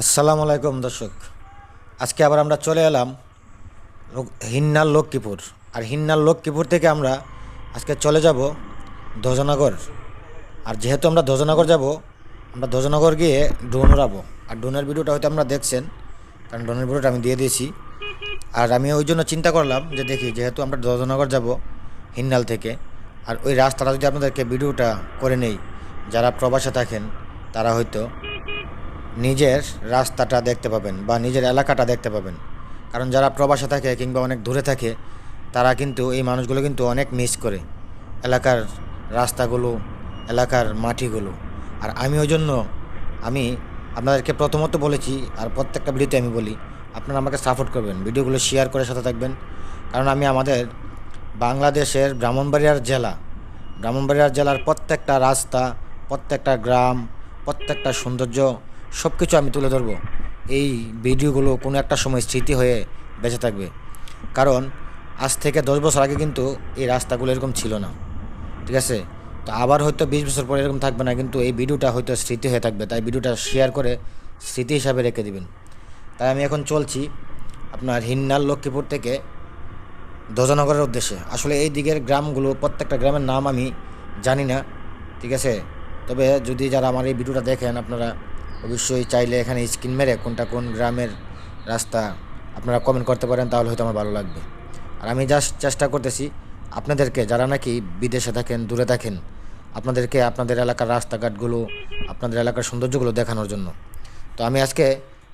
আসসালামু আলাইকুম দর্শক। আজকে আবার আমরা চলে এলাম হিন্নাল লক্ষ্মীপুর। আর হিন্নাল লক্ষ্মীপুর থেকে আমরা আজকে চলে যাব ধ্বজনগর। আর যেহেতু আমরা ধ্বজনগর যাব, আমরা ধ্বজনগর গিয়ে ড্রোন উড়াবো। আর ড্রোনের ভিডিওটা হয়তো আমরা দেখছেন, কারণ ড্রোনের ভিডিওটা আমি দিয়ে দিয়েছি। আর আমি ওই জন্য চিন্তা করলাম যে দেখি, যেহেতু আমরা ধ্বজনগর যাব হিন্নাল থেকে, আর ওই রাস্তাটা যদি আপনাদেরকে ভিডিওটা করে নেই, যারা প্রবাসে থাকেন, তারা হয়তো নিজের রাস্তাটা দেখতে পাবেন বা নিজের এলাকাটা দেখতে পাবেন। কারণ যারা প্রবাসে থাকে কিংবা অনেক দূরে থাকে, তারা কিন্তু এই মানুষগুলো কিন্তু অনেক মিস করে। এলাকার রাস্তাগুলো, এলাকার মাটিগুলো। আর আমি ওই জন্য আমি আপনাদেরকে প্রথমত বলেছি, আর প্রত্যেকটা ভিডিওতে আমি বলি, আপনারা আমাকে সাপোর্ট করবেন, ভিডিওগুলো শেয়ার করে সাথে থাকবেন। কারণ আমি আমাদের বাংলাদেশের ব্রাহ্মণবাড়িয়ার জেলা, ব্রাহ্মণবাড়িয়ার জেলার প্রত্যেকটা রাস্তা, প্রত্যেকটা গ্রাম, প্রত্যেকটা সৌন্দর্য সব কিছু আমি তুলে ধরবো। এই ভিডিওগুলো কোনো একটা সময় স্মৃতি হয়ে বেঁচে থাকবে। কারণ আজ থেকে দশ বছর আগে কিন্তু এই রাস্তাগুলো এরকম ছিল না। ঠিক আছে? তো আবার হয়তো বিশ বছর পরে এরকম থাকবে না, কিন্তু এই ভিডিওটা হয়তো স্মৃতি হয়ে থাকবে। তাই ভিডিওটা শেয়ার করে স্মৃতি হিসাবে রেখে দিবেন। তাই আমি এখন চলছি আপনার হিন্নাল লক্ষ্মীপুর থেকে ধ্বজনগরের উদ্দেশ্যে। আসলে এই দিকের গ্রামগুলো, প্রত্যেকটা গ্রামের নাম আমি জানি না। ঠিক আছে? তবে যদি যারা আমার এই ভিডিওটা দেখেন, আপনারা অবশ্যই চাইলে এখানে স্ক্রিন মেরে কোনটা কোন গ্রামের রাস্তা আপনারা কমেন্ট করতে পারেন, তাহলে হয়তো আমার ভালো লাগবে। আর আমি জাস্ট চেষ্টা করতেছি, আপনাদেরকে যারা নাকি বিদেশে থাকেন, দূরে থাকেন, আপনাদেরকে আপনাদের এলাকার রাস্তাঘাটগুলো, আপনাদের এলাকার সৌন্দর্যগুলো দেখানোর জন্য। তো আমি আজকে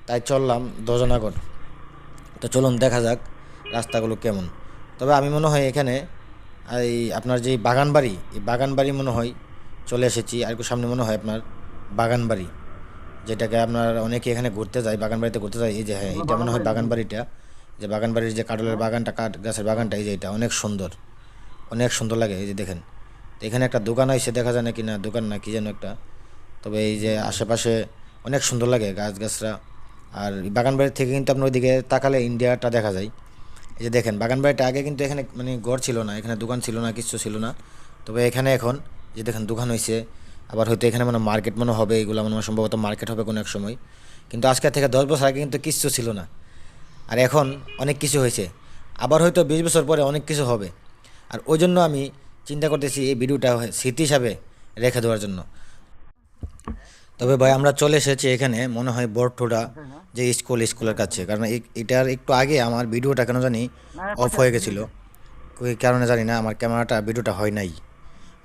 তাই চললাম ধ্বজনগর তো চলুন দেখা যাক রাস্তাগুলো কেমন। তবে আমি মনে হয় এখানে এই আপনার যে বাগান বাড়ি এই বাগান বাড়ি মনে হয় চলে এসেছি। আর একটু সামনে মনে হয় আপনার বাগান বাড়ি যেটাকে আপনার অনেকে এখানে ঘুরতে যায় বাগান বাড়িতে ঘুরতে যায়, এই যে হ্যাঁ এটা মনে হয় বাগান বাড়িটা যে বাগান বাড়ির যে কাটলের বাগানটা, কাঠ গাছের বাগানটা, এই যে এটা অনেক সুন্দর অনেক সুন্দর লাগে, এই যে দেখেন। তো এখানে একটা দোকান হয়েছে দেখা যায় না কি না, দোকান না, কি যেন একটা। তবে এই যে আশেপাশে অনেক সুন্দর লাগে গাছ গাছরা। আর বাগান বাড়ির থেকে কিন্তু আপনার ওইদিকে তাকালে ইন্ডিয়াটা দেখা যায়। এই যে দেখেন বাগান বাড়িটা আগে কিন্তু এখানে মানে ঘর ছিল না, এখানে দোকান ছিল না, কিছু ছিল না। তবে এখানে এখন যে দেখেন দোকান হয়েছে আবার হয়তো এখানে মানে মার্কেট মনে হবে এগুলো মনে হয় সম্ভবত মার্কেট হবে কোনো এক সময়। কিন্তু আজকে থেকে দশ বছর আগে কিন্তু কিচ্ছু ছিল না। আর এখন অনেক কিছু হয়েছে। আবার হয়তো বিশ বছর পরে অনেক কিছু হবে। আর ওই জন্য আমি চিন্তা করতেছি এই ভিডিওটা স্মৃতি হিসাবে রেখে দেওয়ার জন্য। তবে ভাই আমরা চলে এসেছি এখানে মনে হয় বরঠোডা যে স্কুল স্কুলের কাছে। কারণ এটার একটু আগে আমার ভিডিওটা কেন জানি অফ হয়ে গেছিল। কারণে জানি না আমার ক্যামেরাটা ভিডিওটা হয় নাই।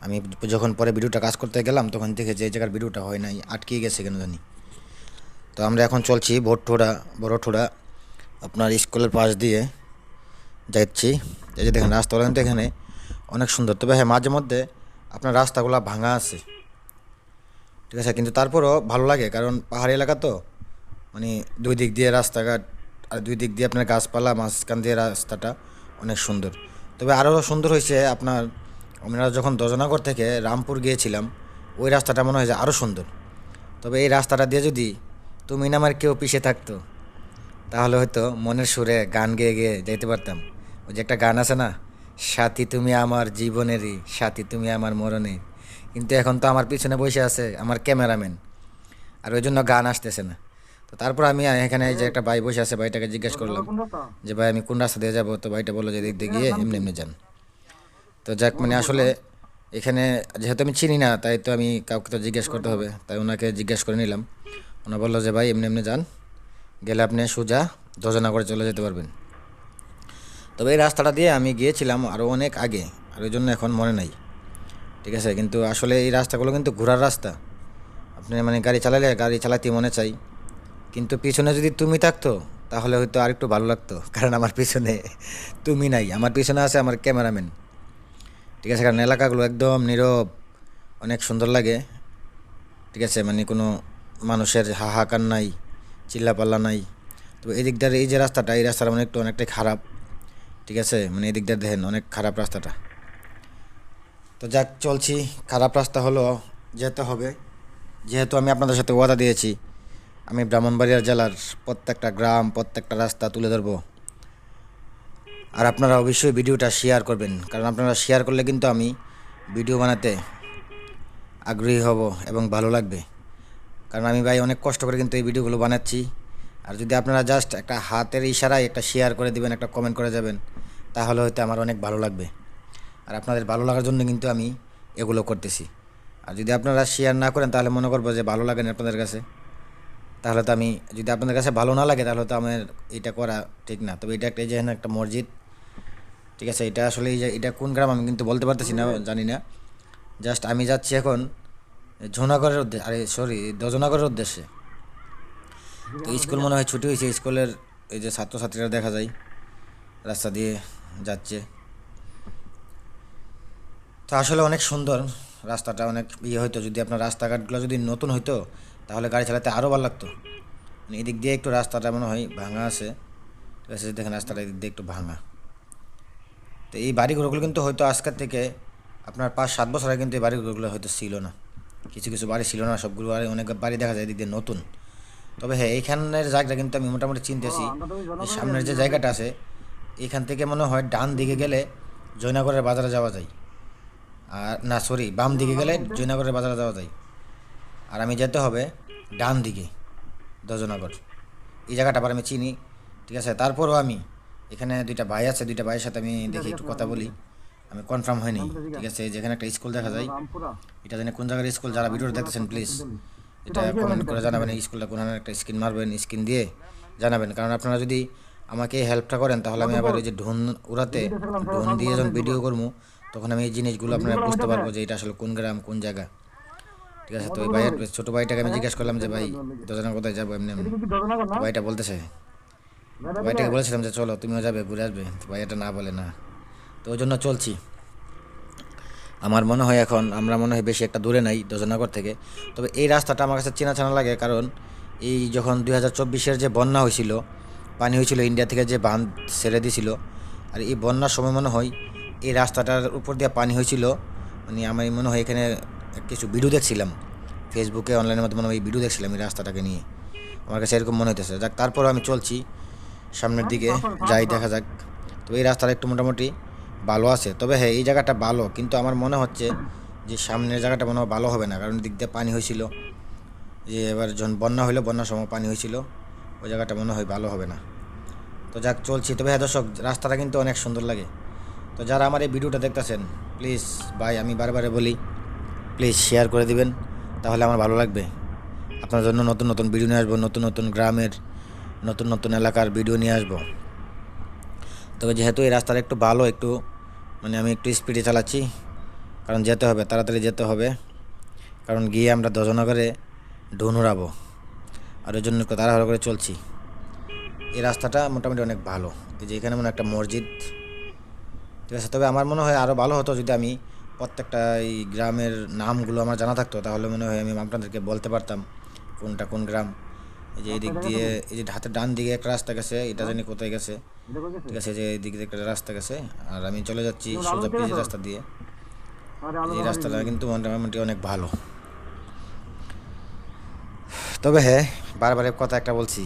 আমি যখন পরে ভিডিওটা কাজ করতে গেলাম, তখন দেখে যে জায়গার ভিডিওটা হয় নাই আটকে গেছে কেন জানি। তো আমরা এখন চলছি ভোটঠোড়া বড়ঠোড়া, আপনার স্কুলের পাশ দিয়ে যাচ্ছি। এই যে দেখেন, রাস্তাগুলো কিন্তু এখানে অনেক সুন্দর। তবে হ্যাঁ মাঝে মধ্যে আপনার রাস্তাগুলো ভাঙা আছে। ঠিক আছে, কিন্তু তারপরও ভালো লাগে, কারণ পাহাড়ি এলাকা তো মানে দুই দিক দিয়ে রাস্তাঘাট আর দুই দিক দিয়ে আপনার গাছপালা, মাঝখান দিয়ে রাস্তাটা অনেক সুন্দর। তবে আরও সুন্দর হয়েছে আপনার আমরা যখন দজনগর থেকে রামপুর গিয়েছিলাম ওই রাস্তাটা মনে হয় যে আরও সুন্দর। তবে এই রাস্তাটা দিয়ে যদি তুমি নামের কেউ পিছিয়ে থাকতো তাহলে হয়তো মনের সুরে গান গেয়ে গেয়ে যেতে পারতাম। ওই যে একটা গান আছে না সাথী তুমি আমার জীবনেরই সাথী তুমি আমার মরণের। কিন্তু এখন তো আমার পিছনে বসে আছে আমার ক্যামেরাম্যান আর ওই জন্য গান আসতেছে না। তো তারপর আমি এখানে এই যে একটা ভাই বসে আছে ভাইটাকে জিজ্ঞেস করলাম যে ভাই আমি কোন রাস্তা দিয়ে যাব? তো ভাইটা বলল যে দিক দিয়ে গিয়ে এমনি এমনি যান। তো যাক মানে আসলে এখানে যেহেতু আমি চিনি না, তাই তো আমি কাউকে তো জিজ্ঞেস করতে হবে। তাই ওনাকে জিজ্ঞেস করে নিলাম। ওনা বলল যে, ভাই, এমনি এমনি যান। গেলে আপনি সোজা যোজনা করে চলে যেতে পারবেন। তবে এই রাস্তাটা দিয়ে আমি গিয়েছিলাম আরও অনেক আগে, আর ওই জন্য এখন মনে নাই। ঠিক আছে? কিন্তু আসলে এই রাস্তাগুলো কিন্তু ঘোরার রাস্তা। আপনি মানে গাড়ি চালালে গাড়ি চালাতে মনে চাই। কিন্তু পিছনে যদি তুমি থাকতো, তাহলে হয়তো আরেকটু ভালো লাগতো। কারণ আমার পিছনে তুমি নাই। আমার পিছনে আছে আমার ক্যামেরাম্যান। ঠিক আছে, কারণ এলাকাগুলো একদম নীরব, অনেক সুন্দর লাগে। ঠিক আছে মানে কোনো মানুষের হাহাকার নাই, চিল্লাপাল্লা নাই। তো এই দিকটার এই যে রাস্তাটা, এই রাস্তাটা মানে একটু অনেকটাই খারাপ। ঠিক আছে মানে এই দিকটা দেখেন, অনেক খারাপ রাস্তাটা। তো যাক, চলছি। খারাপ রাস্তা হলো যেতে হবে। যেহেতু আমি আপনাদের সাথে ওয়াদা দিয়েছি, আমি ব্রাহ্মণবাড়িয়া জেলার প্রত্যেকটা গ্রাম, প্রত্যেকটা রাস্তা তুলে ধরবো। আর আপনারা অবশ্যই ভিডিওটা শেয়ার করবেন। কারণ আপনারা শেয়ার করলে কিন্তু আমি ভিডিও বানাতে আগ্রহী হব এবং ভালো লাগবে। কারণ আমি ভাই অনেক কষ্ট করে কিন্তু এই ভিডিওগুলো বানাচ্ছি। আর যদি আপনারা জাস্ট একটা হাতের ইশারায় একটা শেয়ার করে দিবেন, একটা কমেন্ট করে যাবেন, তাহলে হয়তো আমার অনেক ভালো লাগবে। আর আপনাদের ভালো লাগার জন্য কিন্তু আমি এগুলো করতেছি। আর যদি আপনারা শেয়ার না করেন, তাহলে মনে করব যে ভালো লাগে না আপনাদের কাছে। তাহলে তো আমি, যদি আপনাদের কাছে ভালো না লাগে, তাহলে তো আমার এটা করা ঠিক না। তবে এটা একটা এই যে এখানে একটা মসজিদ, ঠিক আছে? এটা আসলে এই যে, এটা কোন গ্রাম আমি কিন্তু বলতে পারতেছি না, জানি না। জাস্ট আমি যাচ্ছি এখন ঝোনাগড়ের উদ্দেশ্যে আরে, সরি দজনাগরের উদ্দেশ্যে। তো স্কুল মনে হয় ছুটি হয়েছে, স্কুলের এই যে ছাত্রছাত্রীরা দেখা যায়, রাস্তা দিয়ে যাচ্ছে। তো আসলে অনেক সুন্দর রাস্তাটা, অনেক ইয়ে হতো যদি আপনার রাস্তাঘাটগুলো যদি নতুন হইতো তাহলে গাড়ি চালাতে আরও ভালো লাগতো। মানে এদিক দিয়ে একটু রাস্তাটা মনে হয় ভাঙা আছে। ঠিক আছে দেখেন রাস্তাটা এদিক দিয়ে একটু ভাঙা। তো এই বাড়িঘরগুলো কিন্তু হয়তো আজকের থেকে আপনার পাঁচ সাত বছর আগে কিন্তু এই বাড়িঘরগুলো হয়তো ছিল না। কিছু কিছু বাড়ি ছিল না সবগুলো বাড়ি অনেক বাড়ি দেখা যায় এদিক দিয়ে নতুন। তবে হ্যাঁ এইখানের জায়গাটা কিন্তু আমি মোটামুটি চিনতেছি। সামনের যে জায়গাটা আছে এখান থেকে মনে হয় ডান দিকে গেলে জয়নগরের বাজারে যাওয়া যায়। আর না সরি বাম দিকে গেলে জয়নগরের বাজারে যাওয়া যায়। আর আমি যেতে হবে ডান দিকে দজনগর। এই জায়গাটা আবার আমি চিনি ঠিক আছে? তারপরও আমি এখানে দুইটা ভাই আছে দুইটা ভাইয়ের সাথে আমি দেখি একটু কথা বলি। আমি কনফার্ম হয়নি ঠিক আছে? যেখানে একটা স্কুল দেখা যায়। এটা জানি কোন জায়গার স্কুল যারা ভিডিওটা দেখতেছেন প্লিজ এটা কমেন্ট করে জানাবেন এই স্কুলটা কোন একটা স্ক্রিন মারবেন স্ক্রিন দিয়ে জানাবেন। কারণ আপনারা যদি আমাকে হেল্পটা করেন তাহলে আমি আবার ওই যে ঢোন উড়াতে ঢোন দিয়ে যখন ভিডিও করব তখন আমি এই জিনিসগুলো আপনারা বুঝতে পারব যে এটা আসলে কোন গ্রাম কোন জায়গা। ঠিক আছে, তো ওই ভাইয়ের ছোটো ভাইটাকে আমি জিজ্ঞেস করলাম যে, ভাই দুজনের কোথায় যাব? এমনি এমনি। ভাইটা বলতেছে, ভাইটাকে বলেছিলাম যে, চলো, তুমিও যাবে, ঘুরে আসবে। ভাই এটা না বলে না। তো ওই জন্য চলছি। আমার মনে হয় এখন, আমরা মনে হয় বেশি একটা দূরে নাই দোজনগর থেকে। তবে এই রাস্তাটা আমার কাছে চেনা চেনা লাগে, কারণ এই যখন দুই হাজার চব্বিশের যে বন্যা হয়েছিল, পানি হয়েছিল ইন্ডিয়া থেকে যে বাঁধ ছেড়ে দিয়েছিল, আর এই বন্যার সময় মনে হয় এই রাস্তাটার উপর দিয়ে পানি হয়েছিল মানে আমার মনে হয় এখানে কিছু ভিডিও দেখছিলাম। ফেসবুকে অনলাইনের মাধ্যমে মনে হয় এই ভিডিও দেখছিলাম এই রাস্তাটাকে নিয়ে। আমার কাছে এরকম মনে হইতেছে। যাক তারপরও আমি চলছি সামনের দিকে যাই দেখা যাক। তো এই রাস্তাটা একটু মোটামুটি ভালো আছে। তবে হ্যাঁ এই জায়গাটা ভালো। কিন্তু আমার মনে হচ্ছে যে সামনের জায়গাটা মনে হয় ভালো হবে না। কারণ দিক দিয়ে পানি হয়েছিল যে এবার যখন বন্যা হইল বন্যার সময় পানি হয়েছিল ওই জায়গাটা মনে হয় ভালো হবে না। তো যাক চলছি। তবে হ্যাঁ দর্শক রাস্তাটা কিন্তু অনেক সুন্দর লাগে। তো যারা আমার এই ভিডিওটা দেখতেছেন প্লিজ ভাই আমি বারবারে বলি প্লিজ শেয়ার করে দিবেন, তাহলে আমার ভালো লাগবে। আপনার জন্য নতুন নতুন ভিডিও নিয়ে আসব, নতুন নতুন গ্রামের, নতুন নতুন এলাকার ভিডিও নিয়ে আসব। তবে যেহেতু এই রাস্তাটা একটু ভালো, একটু মানে আমি একটু স্পিডে চালাচ্ছি, কারণ যেতে হবে, তাড়াতাড়ি যেতে হবে। কারণ গিয়ে আমরা দজনগরে ঢুন উড়াবো আর ওই জন্য তাড়াহুড়ো করে চলছি। এই রাস্তাটা মোটামুটি অনেক ভালো, এই যে এখানে মনে একটা মসজিদ। ঠিক আছে, তবে আমার মনে হয় আরও ভালো হতো যদি আমি প্রত্যেকটা এই গ্রামের নামগুলো আমার জানা থাকতো, তাহলে মনে হয় আমি আপনাদেরকে বলতে পারতাম কোনটা কোন গ্রাম। এই যে এদিক দিয়ে, এই যে হাতের ডান দিকে একটা রাস্তা গেছে, এটা জানি কোথায় গেছে। ঠিক আছে, যে এই দিক দিয়ে একটা রাস্তা গেছে, আর আমি চলে যাচ্ছি সোজা পিজি রাস্তা দিয়ে। এই রাস্তাটা কিন্তু মোটামুটি অনেক ভালো। তবে হ্যাঁ বারবার কথা একটা বলছি,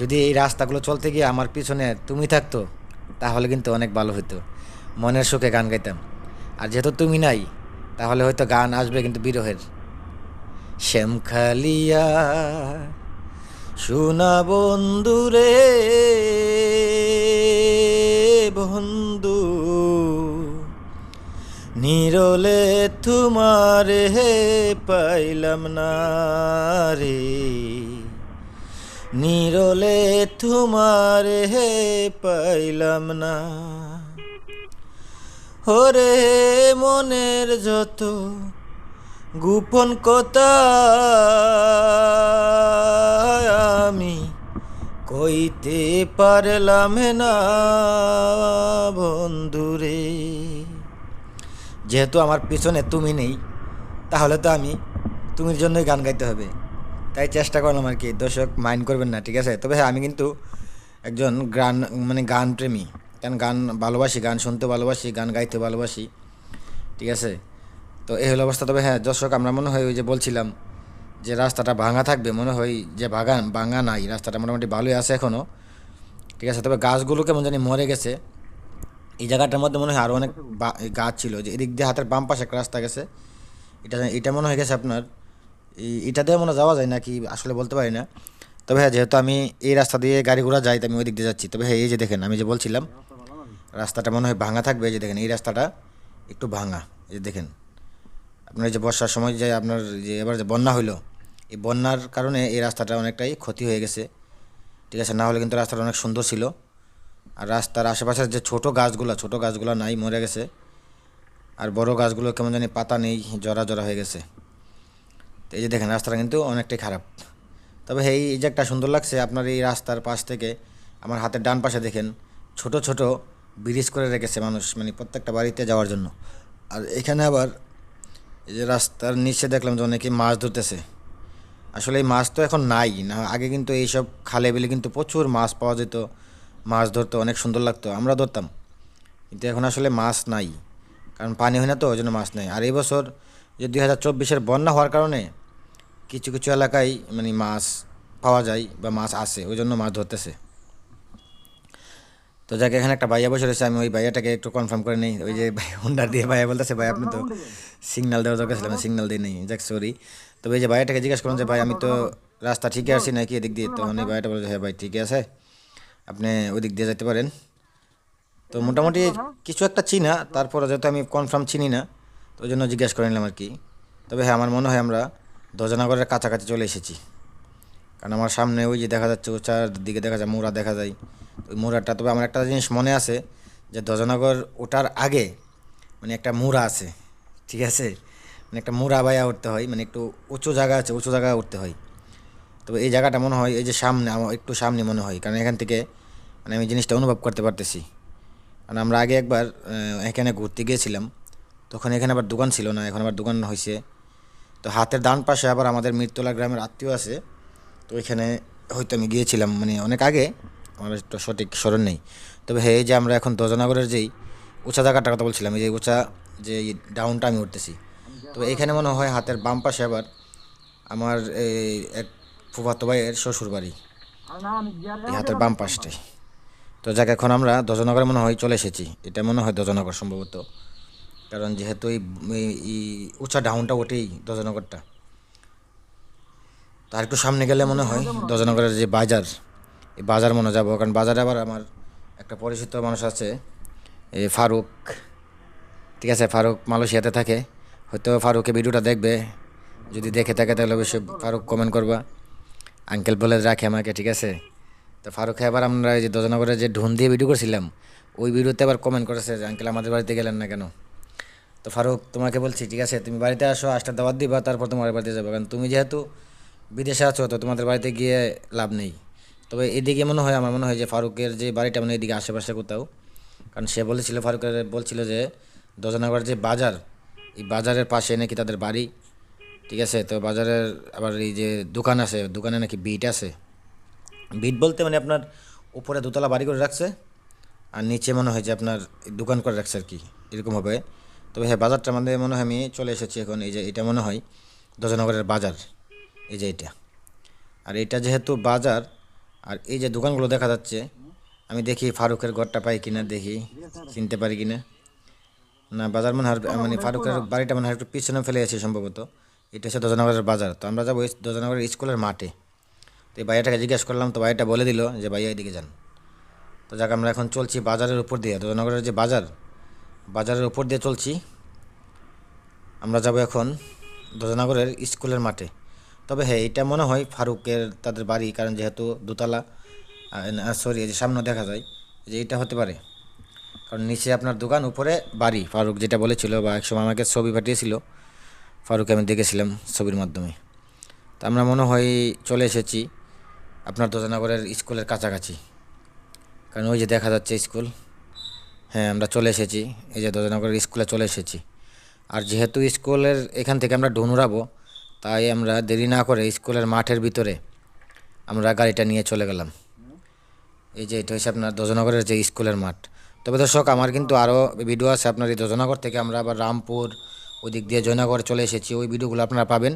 যদি এই রাস্তাগুলো চলতে গিয়ে আমার পিছনে তুমি থাকতো, তাহলে কিন্তু অনেক ভালো হতো মনের সুখে গান গাইতাম। আর যেহেতু তুমি নাই, তাহলে হয়তো গান আসবে কিন্তু বিরহের। শ্যামখালিয়া সোনা বন্ধুরে বন্ধু, নিরলে তোমার হে পাইলাম না রে। নিরলে তোমার হে পাইলাম না। ওরে মনের যত গোপন কথা আমি কইতে পারলাম না বন্ধুরে। যেহেতু আমার পিছনে তুমি নেই, তাহলে তো আমি তুমির জন্যই গান গাইতে হবে। তাই চেষ্টা করলাম আর কি, দর্শক মাইন্ড করবেন না, ঠিক আছে? তবে হ্যাঁ আমি কিন্তু একজন গান মানে গান প্রেমী কারণ গান ভালোবাসি, গান শুনতে ভালোবাসি, গান গাইতে ভালোবাসি, ঠিক আছে? তো এই হলো অবস্থা। তবে হ্যাঁ দর্শক, আমরা মনে হয় ওই যে বলছিলাম যে রাস্তাটা ভাঙা থাকবে, মনে হয় যে বাগান, ভাঙা নাই, রাস্তাটা মোটামুটি ভালোই আছে এখনও ঠিক আছে? তবে গাছগুলো কেমন জানি মরে গেছে। এই জায়গাটার মধ্যে মনে হয় আরও অনেক গাছ ছিল, যে এদিক দিয়ে হাতের বাম পাশে একটা রাস্তা গেছে। এটা এটা মনে হয়ে গেছে আপনার। এটা দিয়ে মনে যাওয়া যায় নাকি, আসলে বলতে পারি না। তবে হ্যাঁ যেহেতু আমি এই রাস্তা দিয়ে গাড়ি ঘোড়া যাই, তো আমি ওই দিক দিয়ে যাচ্ছি। তবে হ্যাঁ এই যে দেখেন, আমি যে বলছিলাম রাস্তাটা মনে হয় ভাঙা থাকবে যে দেখেন, এই রাস্তাটা একটু ভাঙা, এই যে দেখেন। আপনার যে বর্ষার সময় যে আপনার যে এবার যে বন্যা হইল, এই বন্যার কারণে এই রাস্তাটা অনেকটাই ক্ষতি হয়ে গেছে। ঠিক আছে, না হলে কিন্তু রাস্তাটা অনেক সুন্দর ছিল। আর রাস্তার আশেপাশের যে ছোট গাছগুলো ছোট গাছগুলো নাই, মরে গেছে। আর বড় গাছগুলো কেমন জানি পাতা নেই, জরা জরা হয়ে গেছে। তো এই যে দেখেন, রাস্তাটা কিন্তু অনেকটাই খারাপ। তবে এই যে একটা সুন্দর লাগছে, আপনার এই রাস্তার পাশ থেকে আমার হাতের ডান পাশে দেখেন, ছোট ছোট ব্রিজ করে রেখেছে মানুষ মানে প্রত্যেকটা বাড়িতে যাওয়ার জন্য। আর এখানে আবার এই যে রাস্তার নিচে দেখলাম যে অনেকে মাছ ধরতেছে। আসলে এই মাছ তো এখন নাই না, আগে কিন্তু এইসব খালে বিলে কিন্তু প্রচুর মাছ পাওয়া যেত, মাছ ধরতো, অনেক সুন্দর লাগতো, আমরা ধরতাম। কিন্তু এখন আসলে মাছ নাই, কারণ পানি হয় না তো, ওই জন্য মাছ নেই। আর এই বছর যে দুই হাজার চব্বিশের বন্যা হওয়ার কারণে কিছু কিছু এলাকায় মানে মাছ পাওয়া যায় বা মাছ আসে, ওই জন্য মাছ ধরতেছে। তো যাকে এখানে একটা ভাইয়া বসে রয়েছে আমি ওই ভাইয়াটাকে একটু কনফার্ম করে নিই। ওই যে ভাই হুন্ডার দিয়ে ভাইয়া বলতেছে ভাই আপনি তো সিগনাল দেওয়ার দরকার ছিল আমি সিগনাল দিয়ে নেই। যাক সরি তবে ওই যে ভাইয়াটাকে জিজ্ঞাসা করুন যে ভাই আমি তো রাস্তা ঠিকই আছি নাকি এদিক দিয়ে? তো এই ভাইয়াটা বলে হ্যাঁ ভাই ঠিকই আছে। আপনি ওই দিক দিয়ে যেতে পারেন। তো মোটামুটি কিছু একটা চিনা তারপরে যেহেতু আমি কনফার্ম চিনি না তো ওই জন্য জিজ্ঞাসা করে নিলাম আর কি। তবে হ্যাঁ আমার মনে হয় আমরা দজনাগরের কাছাকাছি চলে এসেছি। কারণ আমার সামনে ওই যে দেখা যাচ্ছে ওচার দিকে দেখা যায় মোড়া দেখা যায়। ওই মোড়াটা তবে আমার একটা জিনিস মনে আছে যে দজনগর ওঠার আগে মানে একটা মুড়া আছে, ঠিক আছে? মানে একটা মুড়া বাইয়া উঠতে হয় মানে একটু উঁচু জায়গা আছে, উঁচু জায়গায় উঠতে হয়। তবে এই জায়গাটা মনে হয়, এই যে সামনে, আমার একটু সামনে মনে হয়, কারণ এখান থেকে মানে আমি জিনিসটা অনুভব করতে পারতেছি। কারণ আমরা আগে একবার এখানে ঘুরতে গিয়েছিলাম, তখন এখানে আবার দোকান ছিল না, এখন আবার দোকান হয়েছে তো হাতের ডান পাশে আবার আমাদের মৃত্যুলা গ্রামের আত্মীয় আছে, তো ওইখানে হয়তো আমি গিয়েছিলাম মানে অনেক আগে। আমার একটু সঠিক স্মরণ নেই। তবে হ্যাঁ এই যে আমরা এখন দজনগরের যেই উঁচা জায়গাটার কথা বলছিলাম, এই যে উঁচা যে ডাউনটা আমি উঠতেছি তো এখানে মনে হয় হাতের বাম পাশে আবার আমার এই এক ফুফাতো ভাইয়ের শ্বশুর বাড়ি, এই হাতের বাম পাশটাই। তো যাক, এখন আমরা দজনগরে মনে হয় চলে এসেছি। এটা মনে হয় দজনগর সম্ভবত, কারণ যেহেতু এই উঁচা ডাউনটা ওঠেই দজনগরটা তার একটু সামনে গেলে মনে হয় দজনগরের যে বাজার বাজার মনে যাব, কারণ বাজারে আবার আমার একটা পরিচিত মানুষ আছে, এই ফারুক। ঠিক আছে, ফারুক মালয়েশিয়াতে থাকে। হয়তো ফারুকে ভিডিওটা দেখবে, যদি দেখে থাকে তাহলে অবশ্যই ফারুক কমেন্ট করবা। আঙ্কেল বলে রাখে আমাকে, ঠিক আছে? তো ফারুক আবার আমরা এই যে দজনগরে যে ঢুন দিয়ে ভিডিও করছিলাম, ওই ভিডিওতে আবার কমেন্ট করেছে যে আঙ্কেল আমাদের বাড়িতে গেলেন না কেন? তো ফারুক, তোমাকে বলছি, ঠিক আছে, তুমি বাড়িতে আসো আসটা দাওয়াত দিবা, তারপর তোমার বাড়িতে যাব। কারণ তুমি যেহেতু বিদেশে আছো, তো তোমাদের বাড়িতে গিয়ে লাভ নেই। তবে এদিকে মনে হয়, আমার মনে হয় যে ফারুকের যে বাড়িটা মানে এদিকে আশেপাশে কোথাও, কারণ সে বলেছিল ফারুকের বলছিল যে দজনগর যে বাজার, এই বাজারের পাশে নাকি তাদের বাড়ি, ঠিক আছে? তো বাজারের আবার এই যে দোকান আছে, দোকানে নাকি বিট আছে। বিট বলতে মানে আপনার উপরে দোতলা বাড়ি করে রাখছে, আর নিচে মনে হয় যে আপনার দোকান করে রাখছে আর কি, এরকম হবে। তবে হ্যাঁ বাজারটা মানে মনে হয় আমি চলে এসেছি এখন, এই যে এটা মনে হয় দজনগরের বাজার, এই যে এটা। আর এটা যেহেতু বাজার আর এই যে দোকানগুলো দেখা যাচ্ছে, আমি দেখি ফারুকের ঘরটা পাই কিনা, দেখি, চিনতে পারি কিনা। না, বাজার মনে হয় মানে ফারুকের বাড়িটা মনে হয় একটু পিছনে ফেলে আছে সম্ভবত। এটা হচ্ছে দজনগরের বাজার। তো আমরা যাব দজনগরের স্কুলের মাঠে। তো এই ভাইয়াটাকে জিজ্ঞেস করলাম, তো ভাইয়াটা বলে দিল যে, ভাইয়া, এদিকে যান। তো যাক, আমরা এখন চলছি বাজারের উপর দিয়ে। দজনগরের যে বাজার, বাজারের উপর দিয়ে চলছি। আমরা যাব এখন দজনগরের স্কুলের মাঠে। তবে হ্যাঁ এটা মনে হয় ফারুকের তাদের বাড়ি, কারণ যেহেতু দোতলা সরি যে সামনে দেখা যায় যে এটা হতে পারে। কারণ নিচে আপনার দোকান, উপরে বাড়ি, ফারুক যেটা বলেছিল বা একসময় আমাকে ছবি পাঠিয়েছিল। ফারুক, আমি দেখেছিলাম ছবির মাধ্যমে। তো আমরা মনে হয় চলে এসেছি আপনার দোজনগরের স্কুলের কাছাকাছি। কারণ ওই যে দেখা যাচ্ছে স্কুল। হ্যাঁ আমরা চলে এসেছি। এই যে দোজনগরের স্কুলে চলে এসেছি। আর যেহেতু স্কুলের এখান থেকে আমরা ডুনুরাবো তাই আমরা দেরি না করে স্কুলের মাঠের ভিতরে আমরা গাড়িটা নিয়ে চলে গেলাম। এই যে এটা হচ্ছে আপনার দোজনগরের যে স্কুলের মাঠ। তবে দর্শক, আমার কিন্তু আরও ভিডিও আছে আপনার এই দোজনগর থেকে আমরা আবার রামপুর ওই দিক দিয়ে জয়নগর চলে এসেছি। ওই ভিডিওগুলো আপনারা পাবেন।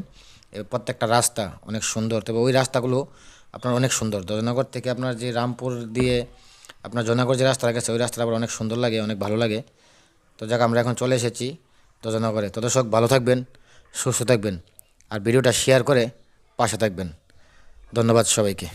প্রত্যেকটা রাস্তা অনেক সুন্দর। তবে ওই রাস্তাগুলো আপনার অনেক সুন্দর। দোজনগর থেকে আপনার যে রামপুর দিয়ে আপনার জয়নগর যে রাস্তা গেছে, ওই রাস্তাটা আবার অনেক সুন্দর লাগে, অনেক ভালো লাগে। তো যাক, আমরা এখন চলে এসেছি দোজনগরে। তো দর্শক, ভালো থাকবেন, সুস্থ থাকবেন। আর ভিডিওটা শেয়ার করে পাশে থাকবেন। ধন্যবাদ সবাইকে।